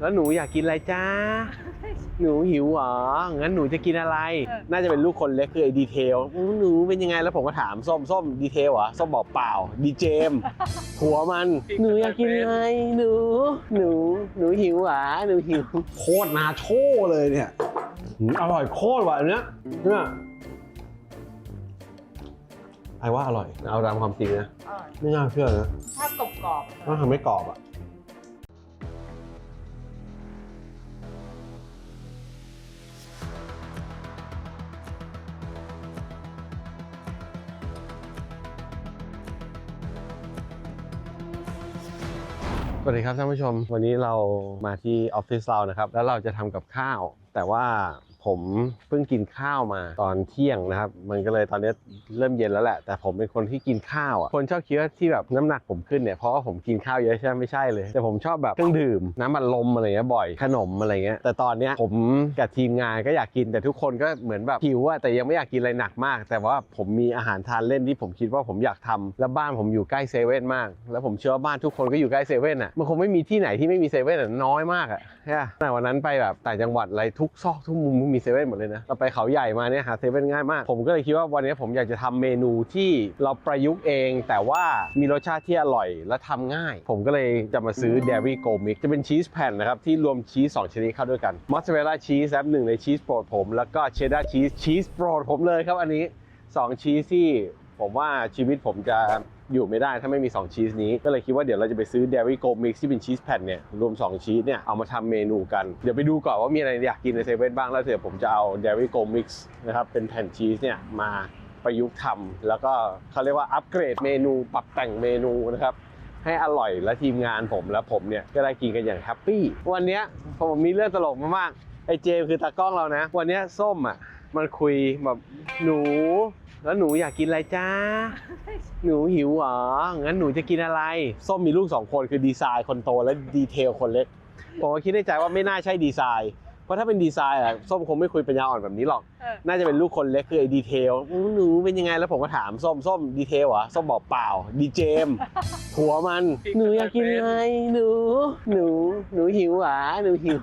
แล้วหนูอยากกินอะไรจ้า หนูหิวเหรอ งั้นหนูจะกินอะไรเออน่าจะเป็นลูกคนเล็กคือไอ้ดีเทลอู้หนูเป็นยังไง แล้วผมก็ถามส้มส้มดีเทลเหรอ ส้มบอกเปล่า ดีเจมส์หัวมัน หนูอยากกินอะไร หนู หนู หนูหิวเหรอ หนูหิว โคตรนาโชเลยเนี่ยหืมอร่อยโคตรว่ะอันเนี้ยเนี่ยไอ้ว่าอร่อย เอาตามความจริงนะอร่อยไม่น่าเชื่อนะ ถ้ากรอบกรอบๆว่าทำไม่กรอบอะ วัสดีครับท่านผู้ชม วันนี้เรามาที่ออฟฟิศเรานะครับ แล้วเราจะทำกับข้าว แต่ว่า ผมเพิ่งกินข้าวมาตอนเที่ยงนะครับ มันก็เลยตอนนี้เริ่มเย็นแล้วแหละ แต่ผมเป็นคนที่กินข้าวอะคนชอบคิดว่าที่แบบน้ำหนักผมขึ้นเนี่ยเพราะว่าผมกินข้าวเยอะใช่ไหมไม่ใช่เลย แต่ผมชอบแบบเครื่องดื่มน้ำบัดลมอะไรเงี้ยบ่อยขนมอะไรเงี้ยแต่ตอนเนี้ยผมกับทีมงานก็อยากกินแต่ทุกคนก็เหมือนแบบหิวอะแต่ยังไม่อยากกินอะไรหนักมาก แต่ว่าผมมีอาหารทานเล่นที่ผมคิดว่าผมอยากทำแล้วบ้านผมอยู่ใกล้เซเว่นมาก แล้วผมเชื่อว่าบ้านทุกคนก็อยู่ใกล้เซเว่นอะมันคงไม่มีที่ไหนที่ไม่มีเซเว่นน้อยมากอะใช่ะแต่วันนั้นไปแบบต่างจังหวัดอะไรทุกซอกทุกมุมมีเซเว่นหมดเลยนะ เราไปเขาใหญ่มาเนี่ยหาเซเว่นง่ายมาก ผมก็เลยคิดว่าวันนี้ผมอยากจะทำเมนูที่เราประยุกต์เอง แต่ว่ามีรสชาติที่อร่อยและทำง่าย ผมก็เลยจะมาซื้อ Dairy Go Mix จะเป็นชีสแผ่นนะครับ ที่รวมชีส 2 ชนิดเข้าด้วยกันมอสซาเรลล่าชีสครับหนึ่งในชีสโปรดผม แล้วก็เชดดาร์ชีสชีสโปรดผมเลยครับอันนี้2ชีสที่ผมว่าชีวิตผมจะ อยู่ไม่ได้ถ้าไม่มี2ชีสนี้ก็เลยคิดว่าเดี๋ยวเราจะไปซื้อ Dairy Go Mix ที่เป็นชีสแผ่นเนี่ยรวม 2 ชีสเนี่ยเอามาทำเมนูกัน เดี๋ยวไปดูก่อนว่ามีอะไรอยากกินในเซเว่นบ้างแล้วเดี๋ยวผมจะเอา Dairy Go Mix นะครับเป็นแผ่นชีสเนี่ยมาประยุกต์ทำแล้วก็เขาเรียกว่าอัปเกรดเมนูปรับแต่งเมนูนะครับให้อร่อยและทีมงานผมและผมเนี่ยก็ได้กินกันอย่างแฮปปี้วันนี้ผมมีเรื่องตลกมามากไอ้เจมคือตากล้องเรานะ วันนี้ส้มอะมันคุยแบบหนู แล้วหนูอยากกินอะไรจ้า หนูหิวเหรอ งั้นหนูจะกินอะไร ส้มมีลูกสองคนคือดีไซน์คนโตและดีเทลคนเล็ก ผมก็คิดในใจว่าไม่น่าใช่ดีไซน์ เพราะถ้าเป็นดีไซน์อะส้มคงไม่คุยปัญญาอ่อนแบบนี้หรอก เออ น่าจะเป็นลูกคนเล็กคือไอ้ดีเทลอู้หนูเป็นยังไงแล้วผมก็ถามส้มส้มดีเทลเหรอส้มบอกเปล่าดีเจมส์หัวมัน หนูอยากกินอะไรหนู หนู หนูหิวเหรอหนูหิว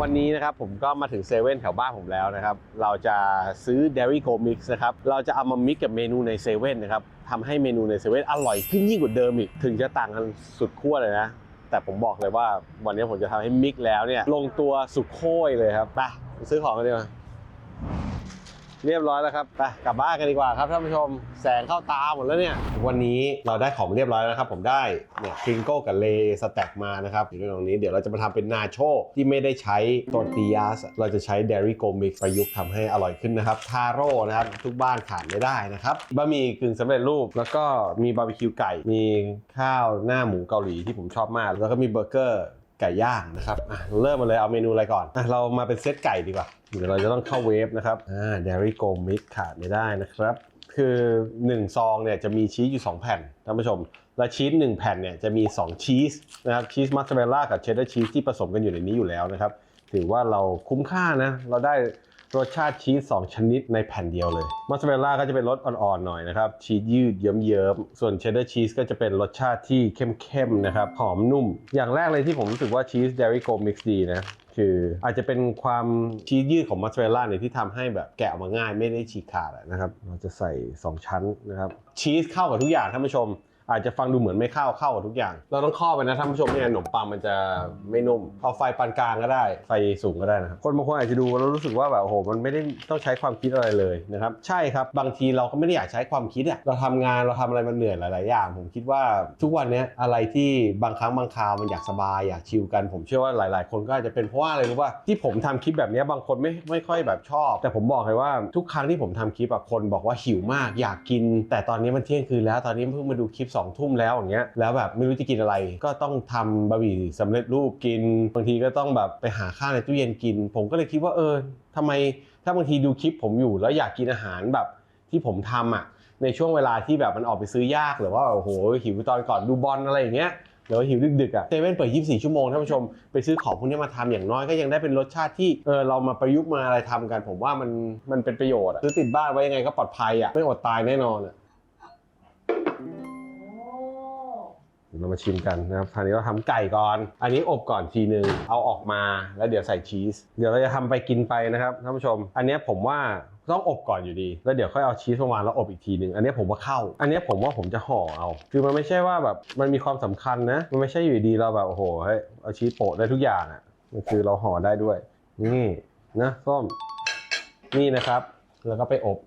วันนี้นะครับผมก็มาถึงเซเว่นแถวบ้านผมแล้วนะครับ เราจะซื้อ Dairy Go Mix นะครับ เราจะเอามามิกกับเมนูในเซเว่นนะครับทำให้เมนูในเซเว่นอร่อยขึ้นยิ่งกว่าเดิมอีก ถึงจะต่างกันสุดขั้วเลยนะ แต่ผมบอกเลยว่าวันนี้ผมจะทำให้มิกแล้วเนี่ยลงตัวสุดโค้ยเลยครับไปซื้อของกันดีกว่า เรียบร้อยแล้วครับไปกลับบ้านกันดีกว่าครับท่านผู้ชม แสงเข้าตาหมดแล้วเนี่ย วันนี้เราได้ของเรียบร้อยแล้วนะครับ ผมได้เนี่ยพิงโก้กับเลสแต็กมานะครับอยู่ในตรงนี้เดี๋ยวเราจะมาทำเป็นนาโชที่ไม่ได้ใช้ตอร์ติยาสเราจะใช้เดรี่โกมิกประยุกต์ทำให้อร่อยขึ้นนะครับทาโร่นะครับทุกบ้านขาดไม่ได้นะครับบะหมี่กึ่งสำเร็จรูปแล้วก็มีบาร์บีคิวไก่มีข้าวหน้าหมูเกาหลีที่ผมชอบมาก แล้วก็มีเบอร์เกอร์ ไก่ย่างนะครับเริ่มมาเลยเอาเมนูอะไรก่อนอเรามาเป็นเซตไก่ดีกว่าเดี๋ยวเราจะต้องเข้าเวฟนะครับอ่า Dairy Go Mix ขาดไม่ได้นะครับ คือ 1 ซองเนี่ยจะมีชีสอยู่ 2 แผ่นท่านผู้ชม และชีส1แผ่นเนี่ยจะมี 2 ชีสนะครับชีสมัสซาเรลล่ากับเชดเดอร์ชีสที่ผสมกันอยู่ในนี้อยู่แล้วนะครับ ถือว่าเราคุ้มค่านะเราได้ รสชาติชีส 2 ชนิดในแผ่นเดียวเลยมัสซาเรลล่าก็จะเป็นรสอ่อนๆหน่อยนะครับ ชีสยืดเยิ้มๆส่วนเชดเดาร์ชีสก็จะเป็นรสชาติที่เข้มๆนะครับหอมนุ่ม อย่างแรกเลยที่ผมรู้สึกว่าชีสเดริโกมิกซ์ดีนะคืออาจจะเป็นความชีสยืดของมัสซาเรลล่าเนี่ยที่ทำให้แบบแกะออกมาง่ายไม่ได้ฉีกขาดนะครับ เราจะใส่ 2 ชั้นนะครับชีสเข้ากับทุกอย่างท่านผู้ชม อาจจะฟังดูเหมือนไม่เข้าเข้ากับทุกอย่าง เราต้องครอบไปนะท่านผู้ชมไม่งั้นขนมปังมันจะไม่นุ่มเอาไฟปานกลางก็ได้ ไฟสูงก็ได้นะครับคนบางคนอาจจะดูแล้วรู้สึกว่าแบบโอ้โหมันไม่ได้ต้องใช้ความคิดอะไรเลยนะครับใช่ครับบางทีเราก็ไม่ได้อยากใช้ความคิดอะเราทำงานเราทำอะไรมันเหนื่อยหลาย ๆ อย่าง ผมคิดว่าทุกวันเนี้ยอะไรที่บางครั้งบางคราวมันอยากสบายอยากชิลกัน ผมเชื่อว่าหลาย ๆ คนก็อาจจะเป็นเพราะว่าอะไรรู้ป่ะที่ผมทำคลิปแบบเนี้ยบางคนไม่ไม่ค่อยแบบชอบ แต่ผมบอกเลยว่าทุกครั้งที่ผมทำคลิปอะคนบอกว่าหิวมากอยากกิน แต่ตอนนี้มันเที่ยงคืนแล้วตอนนี้เพิ่งมาดูคลิป2องทุ่มแล้วอย่างเงี้ยแล้วแบบไม่รู้จะกินอะไร ก็ต้องทำบะหมี่สำเร็จรูปกิน บางทีก็ต้องแบบไปหาข้าวในตู้เย็นกิน ผมก็เลยคิดว่าเออทำไมถ้าบางทีดูคลิปผมอยู่แล้วอยากกินอาหารแบบที่ผมทำอะในช่วงเวลาที่แบบมันออกไปซื้อยากหรือว่าโอ้โหหิวตอนก่อนดูบอลอะไรอย่างเงี้ยหรือว่าหิวดึกๆอะเซเว่นเปิด 24 ชั่วโมงท่านผู้ชมไปซื้อของพวกนี้มาทำอย่างน้อยก็ยังได้เป็นรสชาติที่เออเรามาประยุกต์มาอะไรทำกัน ผมว่ามันมันเป็นประโยชน์อะซื้อติดบ้านไว้ยังไงก็ปลอดภัยอะไม่อดตายแน่นอนอะ เรามาชิมกันนะครับคราวนี้เราทำไก่ก่อน อันนี้อบก่อนทีนึง เอาออกมาแล้วเดี๋ยวใส่ชีส เดี๋ยวเราจะทำไปกินไปนะครับท่านผู้ชม อันนี้ผมว่าต้องอบก่อนอยู่ดี แล้วเดี๋ยวค่อยเอาชีสมาวางแล้วอบอีกทีนึงอันนี้ผมว่าเข้า อันนี้ผมว่าผมจะห่อเอา คือมันไม่ใช่ว่าแบบมันมีความสำคัญนะ มันไม่ใช่อยู่ดีเราแบบโอ้โหเฮ้ยเอาชีสโปะได้ทุกอย่างอะ มันคือเราห่อได้ด้วย นี่นะส้ม นี่นะครับ แล้วก็ไปอบ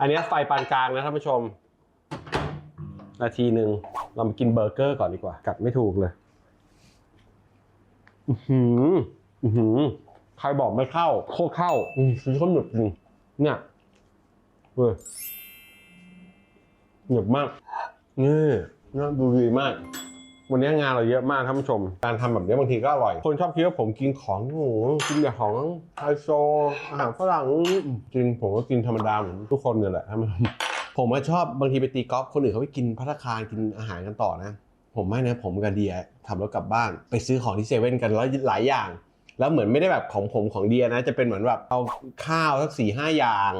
อันนี้ไฟปานกลางนะท่านผู้ชม นาทีหนึ่ง เรามากินเบอร์เกอร์ก่อนดีกว่า กัดไม่ถูกเลย อือหือ อือหือ ใครบอกไม่เข้า โคตรเข้า อืมซื้อข้าวหนึบจริง เนี่ยเว้ยหนึบมากนี่น่าดูดีมากวันนี้งานเราเยอะมากท่านผู้ชม การทำแบบนี้บางทีก็อร่อย คนชอบคิดว่าผมกินของโอ้โหกินแต่ของไฮโซอาหารฝรั่งจริงผมก็กินธรรมดาเหมือนทุกคนเนี่ยแหละท่านผู้ชม ผมก็ชอบบางทีไปตีกอล์ฟคนอื่นเขาไปกินพัตคารกินอาหารกันต่อนะ ผมไม่นะผมกับเดียขับรถกลับบ้าน ไปซื้อของที่เซเว่นกันแล้วหลายอย่าง แล้วเหมือนไม่ได้แบบของผมของเดียนะ จะเป็นเหมือนแบบเอาข้าวสักสี่ห้าอย่าง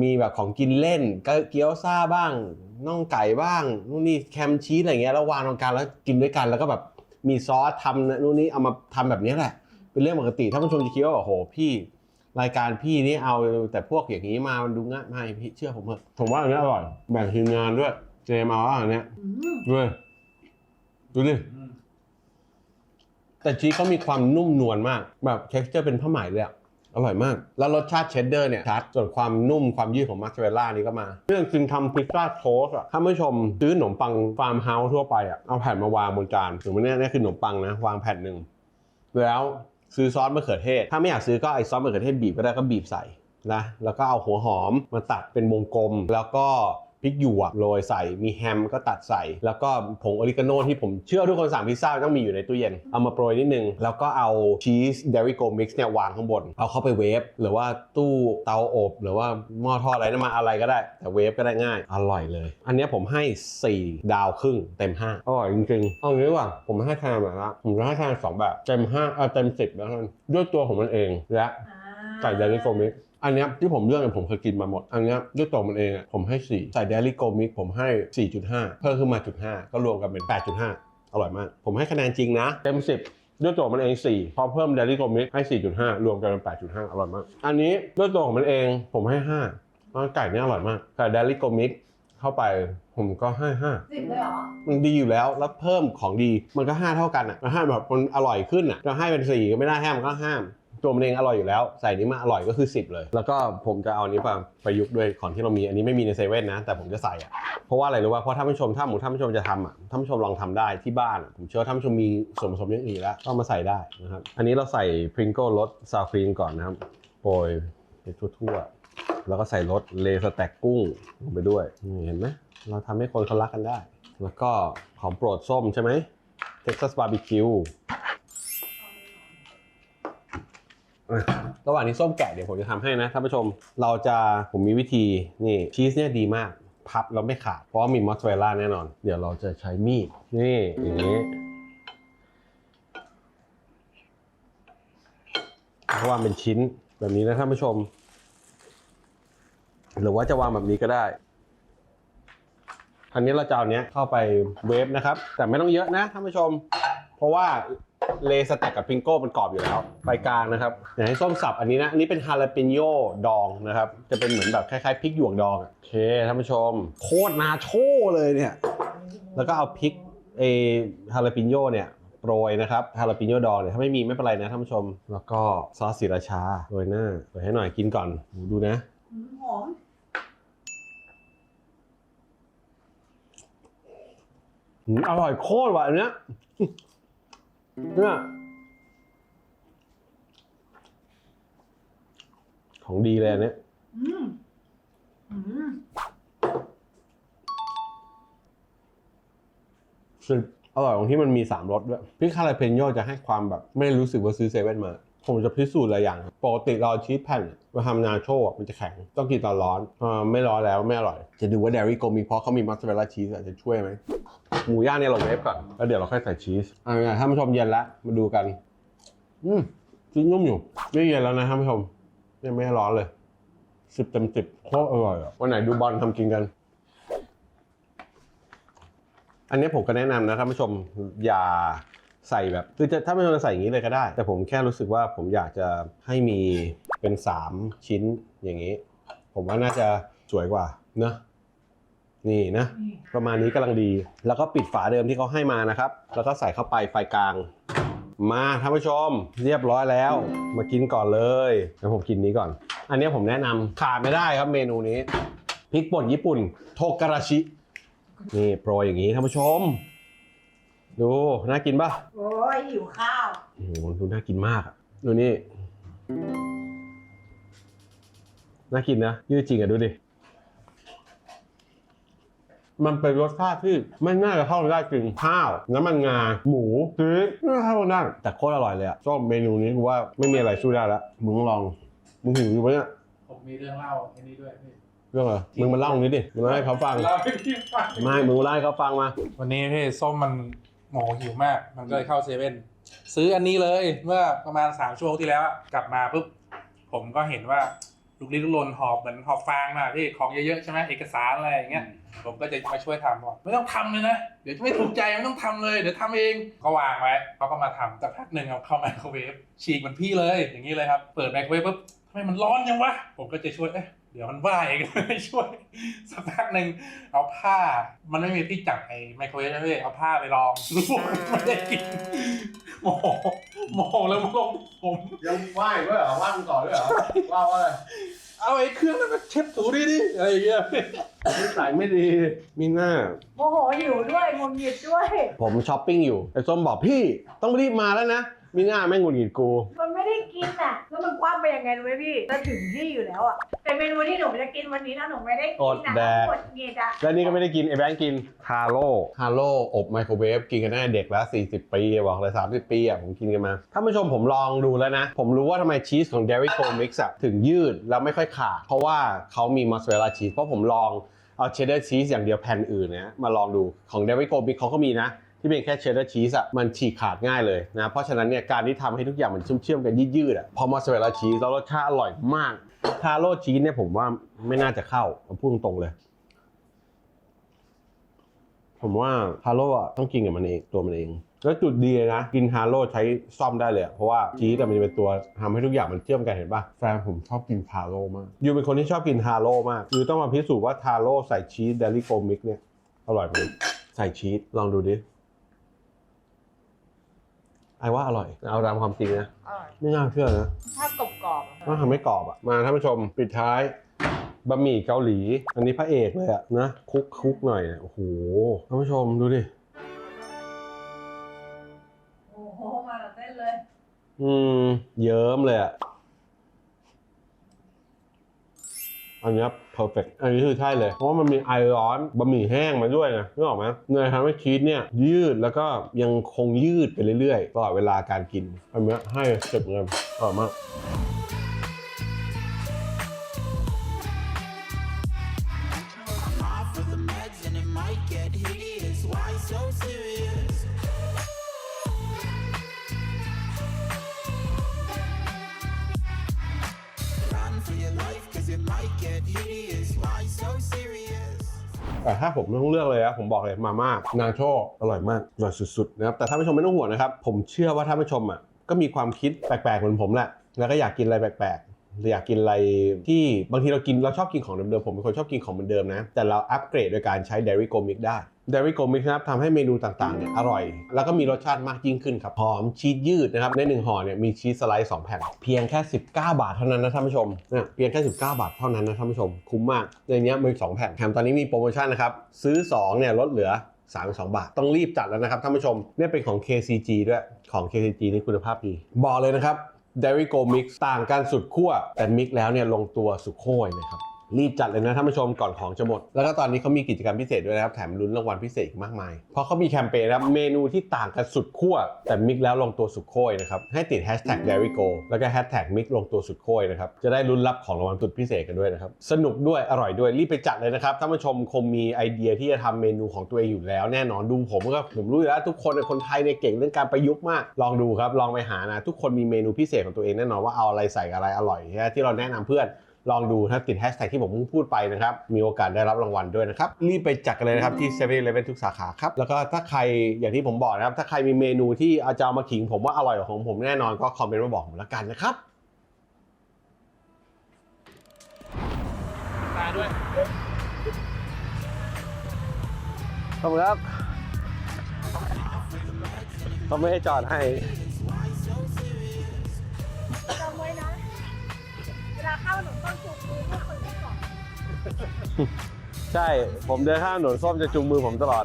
มีแบบของกินเล่นก็เกี๊ยวซ่าบ้างน่องไก่บ้างนู่นนี่แคมชีสอะไรเงี้ยแล้ววางตรงกลางแล้วกินด้วยกันแล้วก็แบบมีซอสทำนู่นนี่เอามาทำแบบนี้แหละเป็นเรื่องปกติถ้าผู้ชมจะคิดว่าโอ้โหพี่ รายการพี่นี่เอาแต่พวกอย่างนี้มามันดูง่ายไม่พี่เชื่อผมเถอะผมว่าอันนี้อร่อยแบ่งทีมงานด้วย เจมาว่าอันเนี้ยอืมด้วยดูดิแต่ชีสเขามีความนุ่มนวลมาก แบบเท็กซ์เจอร์เป็นผ้าไหมเลยอะอร่อยมาก แล้วรสชาติเชดเดอร์เนี่ยชัดส่วนความนุ่มความยืดของมัสซาเรลล่านี่ก็มา เรื่องจริงทำพิซซ่าโทสต์อะถ้าไม่ชมซื้อขนมปังฟาร์มเฮาส์ทั่วไปอะเอาแผ่นมาวางบนจานถึงมันเนี่ยนี่คือขนมปังนะ วางแผ่นหนึ่งแล้ว ซื้อซอสมะเขือเทศ ถ้าไม่อยากซื้อก็ไอซอสมะเขือเทศบีบก็ได้ก็บีบใส่นะแล้วก็เอาหัวหอมมาตัดเป็นวงกลมแล้วก็ พริกหยวกโรยใส่มีแฮมก็ตัดใส่ แล้วก็ผงออริกาโนที่ผมเชื่อทุกคนสั่งพิซซ่าต้องมีอยู่ในตู้เย็น เอามาโปรยนิดนึง แล้วก็เอาชีสเดริโกมิกซ์เนี่ยวางข้างบน เอาเข้าไปเวฟ หรือว่าตู้เตาอบ หรือว่าหม้อทอดอะไรน้ำมันอะไรก็ได้ แต่เวฟก็ได้ง่าย อร่อยเลย อันนี้ผมให้ 4 ดาวครึ่งเต็ม 5 อร่อยจริงๆ เอางี้ดีกว่าผมให้คะแนนแบบละผมจะให้คะแนนสองแบบเต็ม5เออเต็ม 10 แล้วกันด้วยตัวของมันเองและใส่เดลิโกมิก อันเนี้ยที่ผมเลือกเนี่ยผมเคยกินมาหมด อันเนี้ยด้วยตัวมันเองอะผมให้ 4 ใส่เดลิโกมิกผมให้ 4.5 เพิ่มขึ้นมาจุด5ก็รวมกันเป็น 8.5 อร่อยมาก ผมให้คะแนนจริงนะ เต็ม 10ด้วยตัวมันเอง 4 พอเพิ่มเดลิโกมิกให้ 4.5 รวมกันเป็น 8.5 อร่อยมาก อันนี้ด้วยตัวของมันเองผมให้5เพราะไก่เนี่ยอร่อยมากแต่เดลิโกมิกเข้าไปผมก็ให้5สิบเลยเหรอ มันดีอยู่แล้ว แล้วเพิ่มของดีมันก็ห้าเท่ากันอะมันห้าแบบมันอร่อยขึ้นอะจะให้เป็นสี่ก็ไม่ได้ห้ามันก็ห้าม ตัวมันเองอร่อยอยู่แล้ว ใส่นี้มาอร่อยก็คือ 10 เลย แล้วก็ผมจะเอาอันนี้ไปประยุกต์ด้วยของที่เรามีอันนี้ไม่มีในเซเว่นนะ แต่ผมจะใส่อะเพราะว่าอะไรรู้ป่ะเพราะท่านผู้ชมถ้าหมูท่านผู้ชมจะทำอะท่านผู้ชมลองทำได้ที่บ้านอะผมเชื่อว่าท่านผู้ชมมีส่วนผสมอย่างอื่นแล้วก็เอามาใส่ได้นะครับอันนี้เราใส่พริงโก้รสซาวครีมก่อนนะครับโปรยไปทั่วๆแล้วก็ใส่รสเลสแต็กกุ้งลงไปด้วยนี่เห็นไหมเราทำให้คนเขารักกันได้ แล้วก็ของโปรดส้มใช่ไหม Texas Barbecue อะร ระหว่างนี้ส้มแกะเดี๋ยวผมจะทำให้นะท่านผู้ชม เราจะผมมีวิธีนี่ชีสเนี่ยดีมาก พับแล้วไม่ขาด เพราะว่ามีมอสซาเรลล่าแน่นอน เดี๋ยวเราจะใช้มีดนี่อย่างนี้วางเป็นชิ้นแบบนี้นะท่านผู้ชม หรือว่าจะวางแบบนี้ก็ได้อันนี้เราจะเอาเนี้ยเข้าไปเวฟนะครับ แต่ไม่ต้องเยอะนะท่านผู้ชม เพราะว่า เลสแต็กกับพิงโก้มันกรอบอยู่แล้วไปกลางนะครับอยากให้ส้มสับอันนี้นะอันนี้เป็นฮาลาปิโยดองนะครับ จะเป็นเหมือนแบบคล้ายๆพริกหยวกดองอะโอเคท่านผู้ชม โคตรนาโชเลยเนี่ย แล้วก็เอาพริกเอฮาลาปิโยเนี่ยโปรยนะครับฮาลาปิโยดองเนี่ยถ้าไม่มีไม่เป็นไรนะท่านผู้ชม แล้วก็ซอสสีราชาโรยหน้าโรยให้หน่อยกินก่อนดูนะอืมหอมอืมอร่อยโคตรว่ะอันเนี้ย เนี่ยของดีเลยอันเนี้ยอืมอืมคืออร่อยตรงที่มันมีสามรสด้วยพริกคาราเพนโยจะให้ความแบบ ไม่รู้สึกว่าซื้อเซเว่นมา ผมจะพิสูจน์หลายอย่าง ปกติเราชีสแผ่นมาทำนาโชะมันจะแข็ง ต้องกินตอนร้อนอ่าไม่ร้อนแล้วไม่อร่อย จะดูว่าเดรี่โกมีเพราะเขามีมอสซาเรลล่าชีสอาจจะช่วยไหม หมูย่างเนี่ยเราเวฟก่อน แล้วเดี๋ยวเราค่อยใส่ชีสอ่าท่านผู้ชมเย็นแล้วมาดูกัน อืมชีสนุ่มอยู่ไม่เย็นแล้วนะท่านผู้ชมยังไม่ร้อนเลยสิบเต็มสิบโคตรอร่อยอะวันไหนดูบอลทำกินกัน อันนี้ผมก็แนะนำนะท่านผู้ชมอย่า ใส่แบบคือจะถ้าไม่ชมจะใส่อย่างนี้เลยก็ได้ แต่ผมแค่รู้สึกว่าผมอยากจะให้มีเป็น 3 ชิ้นอย่างนี้ ผมว่าน่าจะสวยกว่าเนอะนี่นะ ประมาณนี้กำลังดี แล้วก็ปิดฝาเดิมที่เขาให้มานะครับ แล้วก็ใส่เข้าไปไฟกลาง มาท่านผู้ชม เรียบร้อยแล้ว มากินก่อนเลยงั้นผมกินนี้ก่อน อันนี้ผมแนะนำขาดไม่ได้ครับเมนูนี้พริกป่นญี่ปุ่น โทการาชิ นี่โปรยอย่างนี้ท่านผู้ชม ดู น่ากินปะโอ้ยหิวข้าว โอ้โหดูน่ากินมากอะดูนี่ น่ากินนะยืดจริงอะดูดิ มันเป็นรสชาติที่ไม่น่าจะเข้ากันได้จริงข้าว น้ำมันงา หมูพริกไม่น่าเข้ากันได้แต่โคตรอร่อยเลยอะชอบเมนูนี้กูว่าไม่มีอะไรสู้ได้แล้วมึงต้องลอง มึงหิวอยู่ปะเนี่ย ผมมีเรื่องเล่าอันนี้ด้วยพี่เรื่องอะไรมึงมาเล่าตรงนี้ดิมึงเล่าให้เขาฟัง เล่าให้พี่ฟัง ไม่ มึงเล่าให้เขาฟังมา วันนี้พี่ส้มมัน โมโหหิวมาก มันก็เลยเข้าเซเว่นซื้ออันนี้เลยเมื่อประมาณสามชั่วโมงที่แล้วอะกลับมาปุ๊บผมก็เห็นว่าลูกลิ้นลูกลนหอบเหมือนหอบฟางมาพี่ของเยอะๆใช่ไหมเอกสารอะไรอย่างเงี้ยผมก็จะมาช่วยทำบอกไม่ต้องทำเลยนะ เดี๋ยวจะไม่ถูกใจไม่ต้องทำเลยเดี๋ยวทำเองก็วางไว้เขาก็มาทำแต่พักหนึ่งเอาเข้าไมโครเวฟฉีกเหมือนพี่เลยอย่างนี้เลยครับ เปิดไมโครเวฟปุ๊บทำไมมันร้อนจังวะผมก็จะช่วยเอ๊ะ เดี๋ยวมันว่าเองไม่ช่วยสักพักหนึ่งเอาผ้า มันไม่มีที่จับไอ้ไมโครเวฟใช่ไหมพี่เอาผ้าไปรองรู้สึกไม่ได้กินโมโหโมโหแล้วมันลงผมยังไหว้ด้วยเหรอไหว้มึงต่อด้วยเหรอว่าว่าอะไรเอาไอ้เครื่องนั้นมาเช็ดถูดิดิอะไรอย่างเงี้ยนิสัยไม่ดีมีหน้าโมโหหิวด้วยงงหงิดด้วย ผมช้อปปิ้งอยู่ไอ้ส้มบอกพี่ต้องรีบมาแล้วนะ มีหน้าแม่งหงุดหงิดกู มันไม่ได้กินอะ แล้วมันคว้าไปยังไงรู้ไหมพี่จะถึงที่อยู่แล้วอะแต่เมนูที่หนูจะกินวันนี้นะหนูไม่ได้กินอดนะแดก หมดหงิดอะแล้วนี่ก็ไม่ได้กินไอ้แบงค์กินฮาโร่ฮาโร่อบไมโครเวฟกินกันได้เด็กแล้ว 40 ปีบอกเลย 30 ปีอะผมกินกันมาถ้าผู้ชมผมลองดูแล้วนะ ผมรู้ว่าทำไมชีสของ Dairy Go Mix อะถึงยืดแล้วไม่ค่อยขาด เพราะว่าเขามีมอสซาเรลลาชีสเพราะผมลองเอาเชดดาร์ชีสอย่างเดียวแผ่นอื่นเนี่ยมาลองดูของ Dairy Go Mix เขาก็มีนะ ที่เป็นแค่เชดดาร์ชีสอะมันฉีกขาดง่ายเลยนะเพราะฉะนั้นเนี่ยการที่ทำให้ทุกอย่างมันเชื่อมๆกันยืดๆอะพอมอสซาเรลลาชีสแล้วรสชาติอร่อยมากทาโรชีสเนี่ยผมว่าไม่น่าจะเข้าผมพูดตรงๆเลยผมว่าฮาโร่อะต้องกินกับมันเองตัวมันเอง แล้วจุดดีนะ กินฮาโร่ใช้ซ่อมได้เลย เพราะว่าชีสอะมันจะเป็นตัวทำให้ทุกอย่างมันเชื่อมกันเห็นป่ะแฟนผมชอบกินทาโร่มากยูเป็นคนที่ชอบกินทาโร่มากยูต้องมาพิสูจน์ว่าทาโร่ใส่ชีสเดลิโกมิกเนี่ย อร่อยไหมใส่ชีสลองดูดิ ไอ้ว่าอร่อย เอาตามความจริงนะ อร่อยไม่น่าเชื่อนะถ้ากรอบๆอะว่าทำให้กรอบอะ มาท่านผู้ชมปิดท้ายบะหมี่เกาหลี อันนี้พระเอกเลยอะนะคุกคุกหน่อยเนี่ยโอ้โหท่านผู้ชมดูดิ โอ้โห มาแล้วเต้นเลย อืม เยิ้มเลยอะ อันนี้ย perfect อันนี้คือใช่เลย เพราะว่ามันมีไอร้อนบะหมี่แห้งมาด้วยนะนึกออกไหมเนยทำให้ชีสเนี่ยยืดแล้วก็ยังคงยืดไปเรื่อยๆตลอดเวลาการกินอันนี้ให้เจ็บเงินอร่อยมาก life, cause it hideous? Why so serious? แต่ถ้าผมต้องเลือกเลยนะผมบอกเลยมาม่านาโชอร่อยมากอร่อยสุดๆนะครับแต่ท่านผู้ชมไม่ต้องห่วงนะครับผมเชื่อว่าท่านผู้ชมอะก็มีความคิดแปลกๆเหมือนผมแหละแล้วก็อยากกินอะไรแปลกๆหรืออยากกินอะไรที่บางทีเรากินเราชอบกินของเดิมๆผมเป็นคนชอบกินของเหมือนเดิมนะแต่เราอัปเกรดโดยการใช้ Dairy Go Mix ได้ Dairy Go Mix นะครับทำให้เมนูต่างๆเนี่ยอร่อย แล้วก็มีรสชาติมากยิ่งขึ้นครับหอมชีสยืดนะครับในหนึ่งห่อเนี่ยมีชีสสไลด์สองแผ่นเพียงแค่ 19 บาทเท่านั้นนะท่านผู้ชมเนี่ยเพียงแค่ 19 บาทเท่านั้นนะท่านผู้ชม คุ้มมากในนี้มีสองแผ่นแถมตอนนี้มีโปรโมชั่นนะครับซื้อ2เนี่ยลดเหลือ32 บาท ต้องรีบจัดแล้วนะครับท่านผู้ชมเนี่ยเป็นของ KCG ด้วยของ KCG นี่คุณภาพดีบอกเลยนะครับ Dairy Go Mix ต่างกันสุดขั้วแต่มิกแล้วเนี่ยลงตัวสุดโค้ยนะครับ รีบจัดเลยนะท่านผู้ชมก่อนของจะหมด แล้วก็ตอนนี้เขามีกิจกรรมพิเศษด้วยนะครับ แถมลุ้นรางวัลพิเศษอีกมากมาย เพราะเขามีแคมเปญนะครับ เมนูที่ต่างกันสุดขั้วแต่มิกแล้วลงตัวสุดโค้ยนะครับ ให้ติด hashtag Dairy Go แล้วก็ hashtag มิกลงตัวสุดโค้ยนะครับ จะได้ลุ้นรับของรางวัลสุดพิเศษกันด้วยนะครับ สนุกด้วยอร่อยด้วยรีบไปจัดเลยนะครับท่านผู้ชมคงมีไอเดียที่จะทำเมนูของตัวเองอยู่แล้ว แน่นอนดูผมก็ผมรู้อยู่แล้วทุกคนคนไทยเนี่ยเก่งเรื่องการประยุกต์มาก ลองดูครับลองไปหานะทุกคนมีเมนูพิเศษของตัวเองแน่นอนว่าเอาอะไรใส่อะไรอร่อยที่เราแนะนำเพื่อน ลองดูถ้าติดแฮชแท็กที่ผมเพิ่งพูดไปนะครับ มีโอกาสได้รับรางวัลด้วยนะครับ รีบไปจัดกันเลยนะครับที่7 e เ e ่ e อทุกสาขาครับ แล้วก็ถ้าใครอย่างที่ผมบอกนะครับ ถ้าใครมีเมนูที่อาจารย์มาขิงผมว่าอร่อยกว่าของผมแน่นอนก็คอมเมนต์มาบอกผมแล้วกันนะครับตาด้วยขอบคุณครับเขาไม่ให้จอดให้ ข้าหนูต้องจูบมือให้คนที่สองใช่ ผมเดินข้ามถนนส้มจะจุงมือผมตลอด